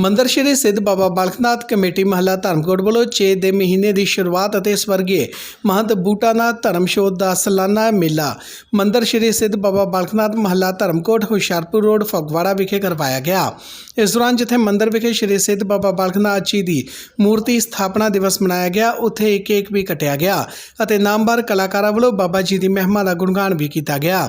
ਮੰਦਰ ਸ਼੍ਰੀ ਸਿੱਧ ਬਾਬਾ ਬਾਲਕਨਾਥ ਕਮੇਟੀ ਮਹੱਲਾ ਧਰਮਕੋਟ ਵੱਲੋਂ 6 ਦੇ ਮਹੀਨੇ ਦੀ ਸ਼ੁਰੂਆਤ ਅਤੇ ਸਵਰਗੀ ਮਹੰਤ ਬੂਟਾਨਾਥ ਧਰਮਸ਼ੋਧ ਦਾ ਸਾਲਾਨਾ ਮੇਲਾ ਮੰਦਰ ਸ਼੍ਰੀ ਸਿੱਧ ਬਾਬਾ ਬਾਲਕਨਾਥ ਮਹੱਲਾ ਧਰਮਕੋਟ ਹੁਸ਼ਿਆਰਪੁਰ ਰੋਡ, ਫਗਵਾੜਾ ਵਿਖੇ ਕਰਵਾਇਆ ਗਿਆ। ਇਸ ਦੌਰਾਨ ਜਿੱਥੇ ਮੰਦਰ ਵਿਖੇ ਸ਼੍ਰੀ ਸਿੱਧ ਬਾਬਾ ਬਾਲਕਨਾਥ ਜੀ ਦੀ ਮੂਰਤੀ ਸਥਾਪਨਾ ਦਿਵਸ ਮਨਾਇਆ ਗਿਆ, ਉੱਥੇ ਇੱਕ ਕੇਕ ਵੀ ਕੱਟਿਆ ਗਿਆ ਅਤੇ ਨਾਮਵਰ ਕਲਾਕਾਰਾਂ ਵੱਲੋਂ ਬਾਬਾ ਜੀ ਦੀ ਮਹਿਮਾ ਦਾ ਗੁਣਗਾਨ ਵੀ ਕੀਤਾ ਗਿਆ।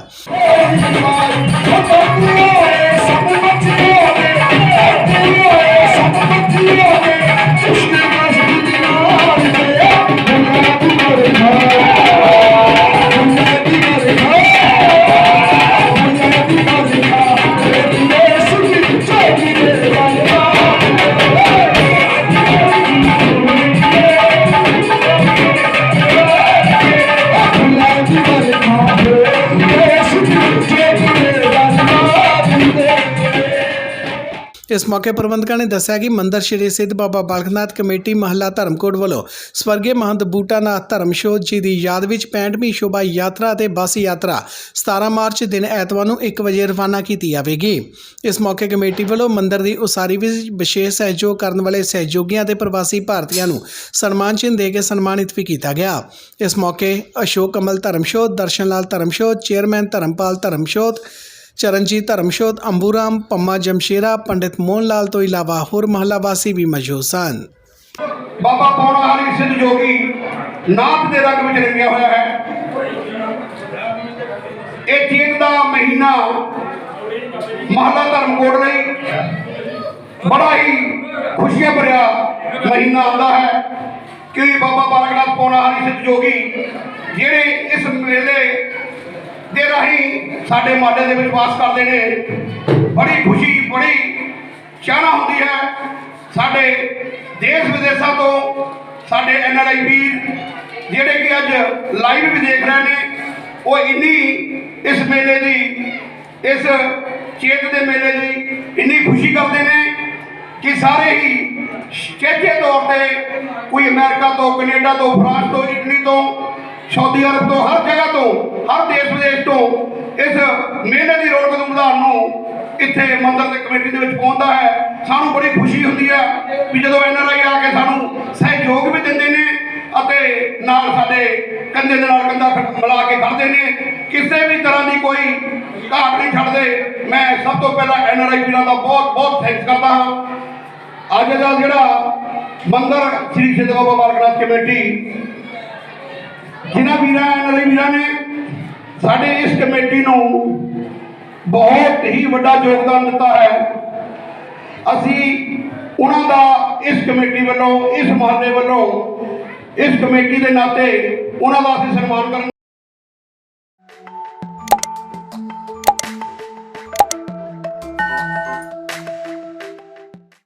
ਇਸ ਮੌਕੇ ਪ੍ਰਬੰਧਕਾਂ ਨੇ ਦੱਸਿਆ ਕਿ ਮੰਦਰ ਸ਼੍ਰੀ ਸਿੱਧ ਬਾਬਾ ਬਾਲਕਨਾਥ ਕਮੇਟੀ ਮਹੱਲਾ ਧਰਮਕੋਟ ਵੱਲੋਂ ਸਵਰਗੀ ਮਹੰਤ ਬੂਟਾਨਾਥ ਧਰਮਸ਼ੋਧ ਜੀ ਦੀ ਯਾਦ ਵਿੱਚ 65ਵੀਂ ਸ਼ੋਭਾ ਯਾਤਰਾ ਅਤੇ ਬੱਸ ਯਾਤਰਾ 17 ਮਾਰਚ ਦਿਨ ਐਤਵਾਰ ਨੂੰ 1 ਵਜੇ ਰਵਾਨਾ ਕੀਤੀ ਜਾਵੇਗੀ। ਇਸ ਮੌਕੇ ਕਮੇਟੀ ਵੱਲੋਂ ਮੰਦਰ ਦੀ ਉਸਾਰੀ ਵਿੱਚ ਵਿਸ਼ੇਸ਼ ਸਹਿਯੋਗ ਕਰਨ ਵਾਲੇ ਸਹਿਯੋਗੀਆਂ ਤੇ ਪ੍ਰਵਾਸੀ ਭਾਰਤੀਆਂ ਨੂੰ ਸਨਮਾਨ ਚਿੰਨ੍ਹ ਦੇ ਕੇ ਸਨਮਾਨਿਤ ਵੀ ਕੀਤਾ ਗਿਆ। ਇਸ ਮੌਕੇ ਅਸ਼ੋਕ ਕਮਲ ਧਰਮਸ਼ੋਧ, ਦਰਸ਼ਨ ਲਾਲ ਧਰਮਸ਼ੋਧ, ਚੇਅਰਮੈਨ ਧਰਮਪਾਲ ਧਰਮਸ਼ੋਧ ਚਰਨਜੀਤ ਧਰਮਸ਼ੋਧ, ਅੰਬੂਰਾਮ, ਪੰਮਾ ਜਮਸ਼ੇਰਾ, ਪੰਡਿਤ ਮੋਹਨ ਲਾਲ ਤੋਂ ਇਲਾਵਾ ਹੋਰ ਮਹੱਲਾ ਵਾਸੀ ਵੀ ਮੌਜੂਦ ਸਨ। ਬਾਬਾ ਪੌਣਾ ਹਰੀ ਸਿੰਘ ਜੋਗੀ ਨਾਥ ਦੇ ਰੰਗ ਵਿੱਚ ਰੰਗਿਆ ਹੋਇਆ ਹੈ। ਇਹ ਚੇਤ ਦਾ ਮਹੀਨਾ ਮਹੱਲਾ ਧਰਮਕੋਟ ਲਈ ਬੜਾ ਹੀ ਖੁਸ਼ੀਆਂ ਭਰਿਆ ਮਹੀਨਾ ਆਉਂਦਾ ਹੈ ਕਿ ਬਾਬਾ ਬਾਲਕਨਾਥ ਪੌਣਾ ਹਰੀ ਸਿੱਧ ਜੋਗੀ ਜਿਹੜੇ ਇਸ ਮੇਲੇ ਦੇ ਰਾਹੀਂ ਸਾਡੇ ਮਾਡੇ ਦੇ ਵਿੱਚ ਵਾਸ ਕਰਦੇ ਨੇ। ਬੜੀ ਖੁਸ਼ੀ, ਬੜੀ ਚਾਹਨਾ ਹੁੰਦੀ ਹੈ। ਸਾਡੇ ਦੇਸ਼ ਵਿਦੇਸ਼ਾਂ ਤੋਂ ਸਾਡੇ ਐਨ ਆਰ ਆਈ ਵੀਰ, ਜਿਹੜੇ ਕਿ ਅੱਜ ਲਾਈਵ ਵੀ ਦੇਖ ਰਹੇ ਨੇ, ਉਹ ਇੰਨੀ ਇਸ ਮੇਲੇ ਦੀ, ਇਸ ਚੇਤ ਦੇ ਮੇਲੇ ਦੀ ਇੰਨੀ ਖੁਸ਼ੀ ਕਰਦੇ ਨੇ ਕਿ ਸਾਰੇ ਹੀ ਚੇਤੇ ਤੌਰ ਤੇ ਕੋਈ ਅਮਰੀਕਾ ਤੋਂ, ਕੈਨੇਡਾ ਤੋਂ, ਫਰਾਂਸ ਤੋਂ, ਇਟਲੀ ਤੋਂ ਸਾਊਦੀ ਅਰਬ ਤੋਂ ਹਰ ਜਗ੍ਹਾ ਤੋਂ, ਹਰ ਦੇਸ਼ ਵਿਦੇਸ਼ ਤੋਂ ਇਸ ਮੇਲੇ ਦੀ ਰੌਣਕ ਨੂੰ ਵਧਾਉਣ ਨੂੰ ਇੱਥੇ ਮੰਦਰ ਦੇ ਕਮੇਟੀ ਦੇ ਵਿੱਚ ਪਹੁੰਚਦਾ ਹੈ। ਸਾਨੂੰ ਬੜੀ ਖੁਸ਼ੀ ਹੁੰਦੀ ਹੈ ਵੀ ਜਦੋਂ ਐਨ ਆਰ ਆਈ ਆ ਕੇ ਸਾਨੂੰ ਸਹਿਯੋਗ ਵੀ ਦਿੰਦੇ ਨੇ ਅਤੇ ਨਾਲ ਸਾਡੇ ਕੰਧੇ ਦੇ ਨਾਲ ਕੰਧਾ ਖ- ਮਿਲਾ ਕੇ ਖੜਦੇ ਨੇ। ਕਿਸੇ ਵੀ ਤਰ੍ਹਾਂ ਦੀ ਕੋਈ ਘਾਟ ਨਹੀਂ ਛੱਡਦੇ। ਮੈਂ ਸਭ ਤੋਂ ਪਹਿਲਾਂ ਐਨ ਆਰ ਆਈ ਵੀਰਾਂ ਦਾ ਬਹੁਤ ਬਹੁਤ ਥੈਂਕਸ ਕਰਦਾ ਹਾਂ। ਅੱਜ ਦਾ ਜਿਹੜਾ ਮੰਦਰ ਸ੍ਰੀ ਸਿੱਧ ਬਾਬਾ ਬਾਲਕਨਾਥ ਕਮੇਟੀ ਵੀਰਾਂ ਐਨ ਆਰ ਵੀਰਾਂ ਨੇ ਸਾਡੇ ਇਸ ਕਮੇਟੀ ਨੂੰ ਬਹੁਤ ਹੀ ਵੱਡਾ ਯੋਗਦਾਨ ਦਿੱਤਾ ਹੈ। ਅਸੀਂ ਉਹਨਾਂ ਦਾ ਇਸ ਕਮੇਟੀ ਵੱਲੋਂ, ਇਸ ਮਹੱਲੇ ਵੱਲੋਂ, ਇਸ ਕਮੇਟੀ ਦੇ ਨਾਤੇ ਉਹਨਾਂ ਦਾ ਅਸੀਂ ਸਨਮਾਨ ਕਰਨ